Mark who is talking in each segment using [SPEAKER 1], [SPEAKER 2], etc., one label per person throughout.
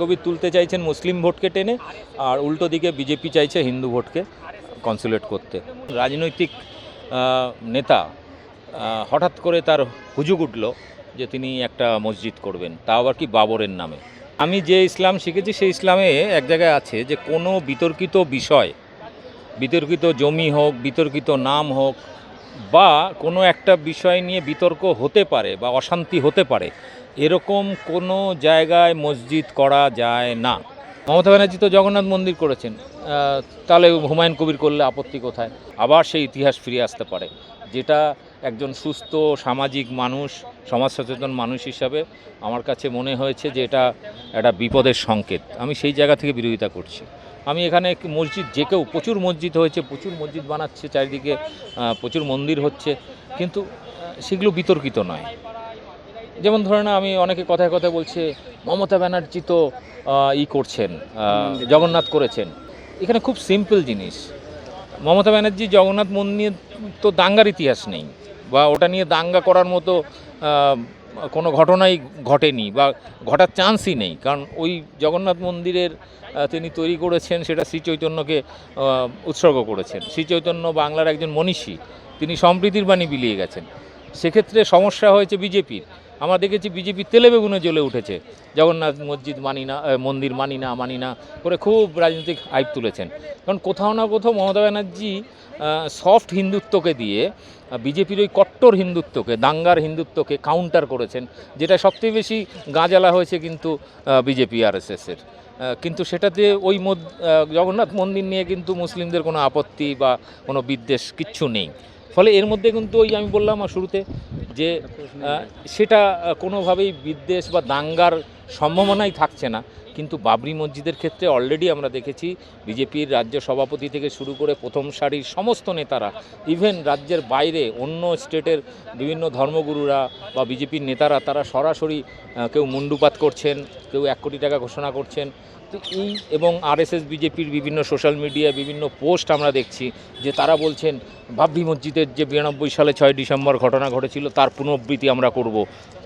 [SPEAKER 1] কবির তুলতে চাইছেন মুসলিম ভোটকে টেনে, আর উল্টো দিকে বিজেপি চাইছে হিন্দু ভোটকে কনসুলেট করতে। রাজনৈতিক নেতা হঠাৎ করে তার হুজুগ উঠল যে তিনি একটা মসজিদ করবেন, তা আবার কি বাবরের নামে? আমি যে ইসলাম শিখেছি সেই ইসলামে এক জায়গায় আছে যে কোনো বিতর্কিত বিষয়, বিতর্কিত জমি হোক, বিতর্কিত নাম হোক, বা কোনো একটা বিষয় নিয়ে বিতর্ক হতে পারে বা অশান্তি হতে পারে এরকম কোনো জায়গায় মসজিদ করা যায় না। মমতা ব্যানার্জি তো জগন্নাথ মন্দির করেছেন। তাহলে হুমায়ুন কবির করলে আপত্তি কোথায়? আবার সেই ইতিহাস ফিরে আসতে পারে, যেটা একজন সুস্থ, সামাজিক মানুষ সমাজ সচেতন মানুষ হিসাবে আমার কাছে মনে হয়েছে যে এটা একটা বিপদের সংকেত। আমি সেই জায়গা থেকে বিরোধিতা করছি। আমি এখানে মসজিদ, যে কেউ প্রচুর মসজিদ হয়েছে, প্রচুর মসজিদ বানাচ্ছে, চারিদিকে প্রচুর মন্দির হচ্ছে, কিন্তু সেগুলো বিতর্কিত নয়। যেমন ধরে না আমি অনেকে কথায় কথায় বলছে মমতা ব্যানার্জি তো ই করছেন জগন্নাথ করেছেন। এখানে খুব সিম্পল জিনিস। মমতা ব্যানার্জি জগন্নাথ মন্দির তো দাঙ্গার ইতিহাস নেই বা ওটা নিয়ে দাঙ্গা করার মতো কোনো ঘটনাই ঘটেনি বা ঘটার চান্সই নেই। কারণ ওই জগন্নাথ মন্দিরের তিনি তৈরি করেছেন সেটা শ্রী চৈতন্যকে উৎসর্গ করেছেন। শ্রী চৈতন্য বাংলার একজন মনীষী তিনি সম্প্রীতির বাণী বিলিয়ে গেছেন। সেক্ষেত্রে সমস্যা হয়েছে বিজেপির। আমরা দেখেছি বিজেপি তেলে বেগুনে জ্বলে উঠেছে। জগন্নাথ মসজিদ মানি না মন্দির মানি না মানি না করে খুব রাজনৈতিক হাইপ তুলেছেন। কারণ কোথাও না কোথাও মমতা ব্যানার্জি সফট হিন্দুত্বকে দিয়ে বিজেপির ওই কট্টর হিন্দুত্বকে, দাঙ্গার হিন্দুত্বকে কাউন্টার করেছেন, যেটা সবচেয়ে বেশি গাঁজালা হয়েছে কিন্তু বিজেপি আর এস এসের কিন্তু সেটাতে ওই জগন্নাথ মন্দির নিয়ে কিন্তু মুসলিমদের কোনো আপত্তি বা কোনো বিদ্বেষ কিচ্ছু নেই। ফলে এর মধ্যে কিন্তু ওই আমি বললাম শুরুতে যে সেটা কোনোভাবেই বিদ্বেষ বা দাঙ্গার সম্ভাবনাই থাকছে না। কিন্তু বাবরি মসজিদের ক্ষেত্রে অলরেডি আমরা দেখেছি বিজেপির রাজ্য সভাপতি থেকে শুরু করে প্রথম সারির সমস্ত নেতারা ইভেন রাজ্যের বাইরে অন্য স্টেটের বিভিন্ন ধর্মগুরুরা বা বিজেপির নেতারা, তারা সরাসরি কেউ মুন্ডুপাত করছেন, কেউ এক কোটি টাকা ঘোষণা করছেন এই এবং আরএসএস, বিজেপির বিভিন্ন সোশ্যাল মিডিয়ায় বিভিন্ন পোস্ট আমরা দেখছি যে তারা বলছেন, বাবরি মসজিদের যে বিরানব্বই সালে ছয় ডিসেম্বর ঘটনা ঘটেছিল, তার পুনরাবৃত্তি আমরা করব,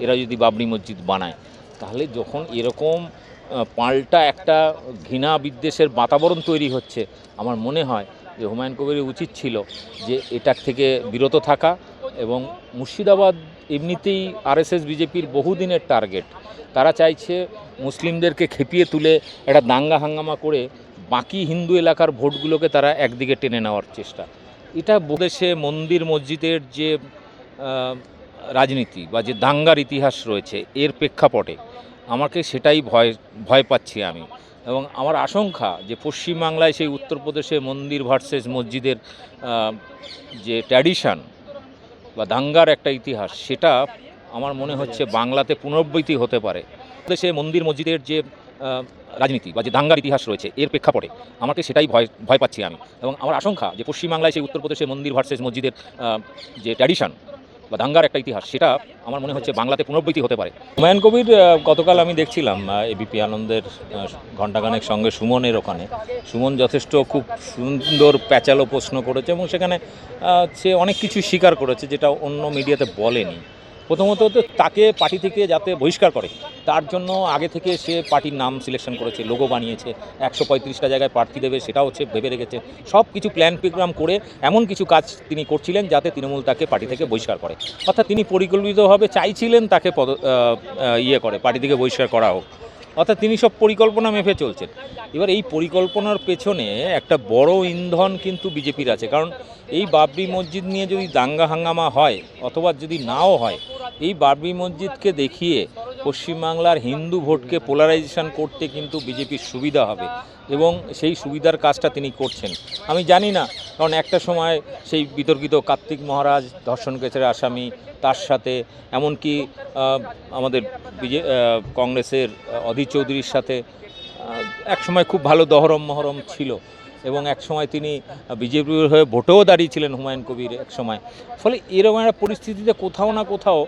[SPEAKER 1] এরা যদি বাবরি মসজিদ বানায়। তাহলে যখন এরকম পাল্টা একটা ঘৃণা বিদ্বেষের বাতাবরণ তৈরি হচ্ছে, আমার মনে হয় যে হুমায়ুন কবিরের উচিত ছিল যে এটার থেকে বিরত থাকা এবং মুর্শিদাবাদ এমনিতেই আরএসএস, বিজেপির বহুদিনের টার্গেট। তারা চাইছে মুসলিমদেরকে খেপিয়ে তুলে একটা দাঙ্গা হাঙ্গামা করে বাকি হিন্দু এলাকার ভোটগুলোকে তারা একদিকে টেনে নেওয়ার চেষ্টা। এটা দেশে মন্দির মসজিদের যে রাজনীতি বা যে দাঙ্গার ইতিহাস রয়েছে, এর প্রেক্ষাপটে আমাকে সেটাই ভয় ভয় পাচ্ছি আমি। এবং আমার আশঙ্কা যে পশ্চিমবাংলায় সেই উত্তরপ্রদেশে মন্দির ভার্সেস মসজিদের যে ট্র্যাডিশন বা দাঙ্গার একটা ইতিহাস, সেটা আমার মনে হচ্ছে বাংলাতে পুনরাবৃত্তি হতে পারে। দেশে মন্দির মসজিদের যে রাজনীতি বা যে দাঙ্গার ইতিহাস রয়েছে, এর প্রেক্ষাপটে আমাকে সেটাই ভয় ভয় পাচ্ছি আমি। এবং আমার আশঙ্কা যে পশ্চিমবাংলায় সেই উত্তরপ্রদেশে মন্দির ভার্সেস মসজিদের যে ট্র্যাডিশন বা দাঙ্গার একটা ইতিহাস, সেটা আমার মনে হচ্ছে বাংলাতে পুনর্বৃত্তি হতে পারে। হুমায়ুন কবির গতকাল আমি দেখছিলাম এবিপি আনন্দের ঘণ্টাগানের সঙ্গে সুমনের ওখানে। সুমন যথেষ্ট খুব সুন্দর প্যাচালো প্রশ্ন করেছে এবং সেখানে সে অনেক কিছু স্বীকার করেছে যেটা অন্য মিডিয়াতে বলেনি। প্রথমত তাকে পার্টি থেকে যাতে বহিষ্কার করে, তার জন্য আগে থেকে সে পার্টির নাম সিলেকশন করেছে লোগো বানিয়েছে, একশো পঁয়ত্রিশটা জায়গায় প্রার্থী দেবে সেটাও হচ্ছে ভেবে রেখেছে। সব কিছু প্ল্যান প্রোগ্রাম করে এমন কিছু কাজ তিনি করছিলেন যাতে তৃণমূল তাকে পার্টি থেকে বহিষ্কার করে। অর্থাৎ তিনি পরিকল্পিতভাবে চাইছিলেন তাকে পদ ইয়ে করে, পার্টি থেকে বহিষ্কার করা হোক। অর্থাৎ তিনি সব পরিকল্পনা মেপে চলছেন। এবার এই পরিকল্পনার পেছনে একটা বড় ইন্ধন কিন্তু বিজেপির আছে। কারণ এই বাবরি মসজিদ নিয়ে যদি দাঙ্গা হাঙ্গামা হয় অথবা যদি নাও হয়, এই বাবরি মসজিদকে দেখিয়ে পশ্চিমবাংলার হিন্দু ভোটকে পোলারাইজেশন করতে কিন্তু বিজেপির সুবিধা হবে। এবং সেই সুবিধার কাজটা তিনি করছেন। আমি জানি না, কারণ একটা সময় সেই বিতর্কিত কার্তিক মহারাজ ধর্ষণ কেসের আসামি, তার সাথে, এমনকি আমাদের বিজে কংগ্রেসের অধি অধীর চৌধুরীর সাথে একসময় এক সময় খুব ভালো দহরম মহরম ছিল। এবং এক সময় তিনি বিজেপির হয়ে ভোটেও দাঁড়িয়েছিলেন হুমায়ুন কবির এক সময়। ফলে এরকম একটা পরিস্থিতিতে কোথাও না কোথাও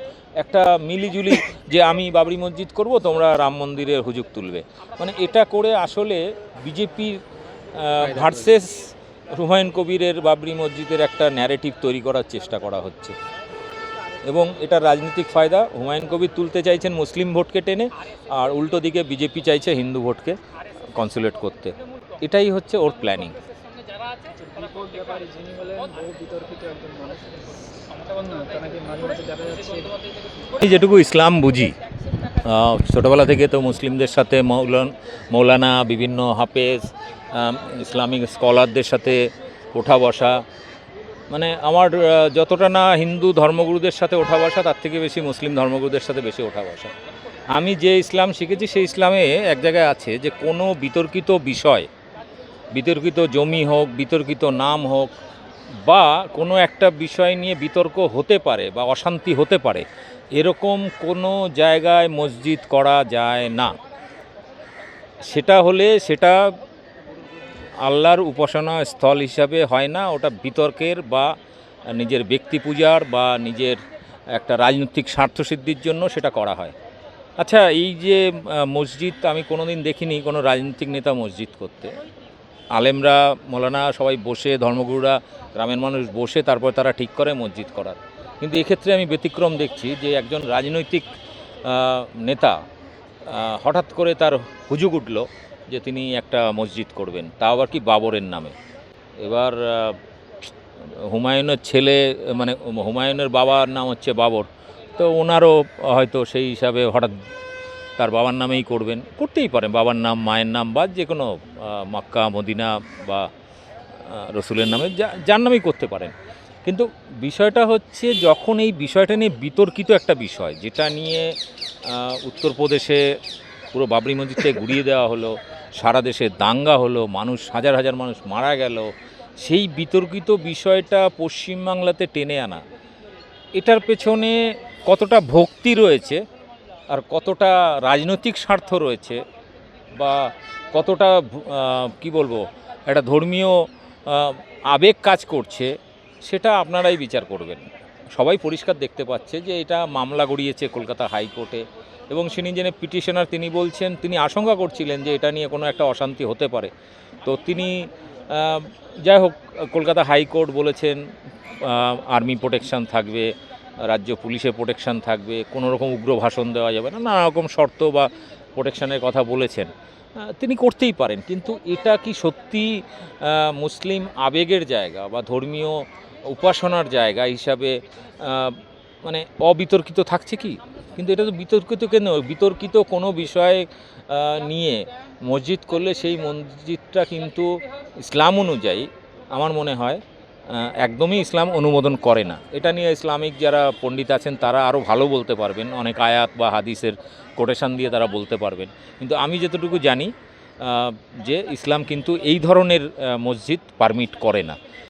[SPEAKER 1] একটা মিলিজুলি যে আমি বাবরি মসজিদ করব, তোমরা রাম মন্দিরের হুজুগ তুলবে। মানে এটা করে আসলে বিজেপির ভার্সেস হুমায়ুন কবিরের বাবরি মসজিদের একটা ন্যারেটিভ তৈরি করার চেষ্টা করা হচ্ছে। এবং এটা রাজনৈতিক ফায়দা। হুমায়ুন কবির তুলতে চাইছেন মুসলিম ভোটকে টেনে, আর উল্টো দিকে বিজেপি চাইছে হিন্দু ভোটকে কনসুলেট করতে। এটাই হচ্ছে ওর প্ল্যানিং যেটুকু ইসলাম বুঝি ছোটোবেলা থেকে তো মুসলিমদের সাথে মৌলান মৌলানা বিভিন্ন হাফেজ ইসলামিক স্কলারদের সাথে ওঠা বসা। মানে আমার যতটা না হিন্দু ধর্মগুরুদের সাথে ওঠা বসা তার থেকে বেশি মুসলিম ধর্মগুরুদের সাথে বেশি ওঠা বসা। আমি যে ইসলাম শিখেছি সেই ইসলামে এক জায়গায় আছে যে কোনো বিতর্কিত বিষয় বিতর্কিত জমি হোক, বিতর্কিত নাম হোক, বা কোনো একটা বিষয় নিয়ে বিতর্ক হতে পারে বা অশান্তি হতে পারে, এরকম কোনো জায়গায় মসজিদ করা যায় না। সেটা হলে সেটা আল্লাহর উপাসনা স্থল হিসাবে হয় না, ওটা বিতর্কের বা নিজের ব্যক্তি পূজার বা নিজের একটা রাজনৈতিক স্বার্থসিদ্ধির জন্য সেটা করা হয়। আচ্ছা এই যে মসজিদ আমি কোনোদিন দেখিনি কোনো রাজনৈতিক নেতা মসজিদ করতে। আলেমরা, মৌলানা সবাই বসে, ধর্মগুরুরা, গ্রামের মানুষ বসে, তারপর তারা ঠিক করে মসজিদ করার। কিন্তু এক্ষেত্রে আমি ব্যতিক্রম দেখছি যে একজন রাজনৈতিক নেতা হঠাৎ করে তার হুজুগ উঠল যে তিনি একটা মসজিদ করবেন। তা আবার কি বাবরের নামে। এবার হুমায়ুনের ছেলে মানে হুমায়ুনের বাবার নাম হচ্ছে বাবর। তো ওনারও হয়তো সেই হিসাবে হঠাৎ তার বাবার নামেই করবেন, করতেই পারেন। বাবার নাম, মায়ের নাম বা যে কোনো মক্কা, মদিনা বা রসুলের নামে যা, যার নামেই করতে পারেন। কিন্তু বিষয়টা হচ্ছে যখন এই বিষয়টা নিয়ে বিতর্কিত একটা বিষয়, যেটা নিয়ে উত্তরপ্রদেশে পুরো বাবরি মসজিদকে ঘুরিয়ে দেওয়া হলো, সারা দেশে দাঙ্গা হলো, মানুষ, হাজার হাজার মানুষ মারা গেল, সেই বিতর্কিত বিষয়টা পশ্চিমবাংলাতে টেনে আনা, এটার পেছনে কতটা ভক্তি রয়েছে আর কতটা রাজনৈতিক স্বার্থ রয়েছে বা কতটা কি বলব, একটা ধর্মীয় আবেগ কাজ করছে, সেটা আপনারাই বিচার করবেন। সবাই পরিষ্কার দেখতে পাচ্ছে যে এটা মামলা গড়িয়েছে কলকাতা হাইকোর্টে এবং তিনি যিনি পিটিশনার তিনি বলছেন, তিনি আশঙ্কা করছিলেন যে এটা নিয়ে কোনো একটা অশান্তি হতে পারে। তো তিনি যাই হোক, কলকাতা হাইকোর্ট বলেছেন আর্মি প্রোটেকশন থাকবে রাজ্য পুলিশের প্রোটেকশন থাকবে কোনো রকম উগ্র ভাষণ দেওয়া যাবে না, নানা রকম শর্ত বা প্রোটেকশানের কথা বলেছেন। তিনি করতেই পারেন, কিন্তু এটা কি সত্যি মুসলিম আবেগের জায়গা বা ধর্মীয় উপাসনার জায়গা হিসাবে মানে অবিতর্কিত থাকছে কি? কিন্তু এটা তো বিতর্কিত কেন? বিতর্কিত কোনো বিষয় নিয়ে মসজিদ করলে সেই মসজিদটা কিন্তু ইসলাম অনুযায়ী, আমার মনে হয় একদমই ইসলাম অনুমোদন করে না। এটা নিয়ে ইসলামিক যারা পণ্ডিত আছেন, তারা আরও ভালো বলতে পারবেন। অনেক আয়াত বা হাদিসের কোটেশান দিয়ে তারা বলতে পারবেন। কিন্তু আমি যতটুকু জানি যে ইসলাম কিন্তু এই ধরনের মসজিদ পারমিট করে না।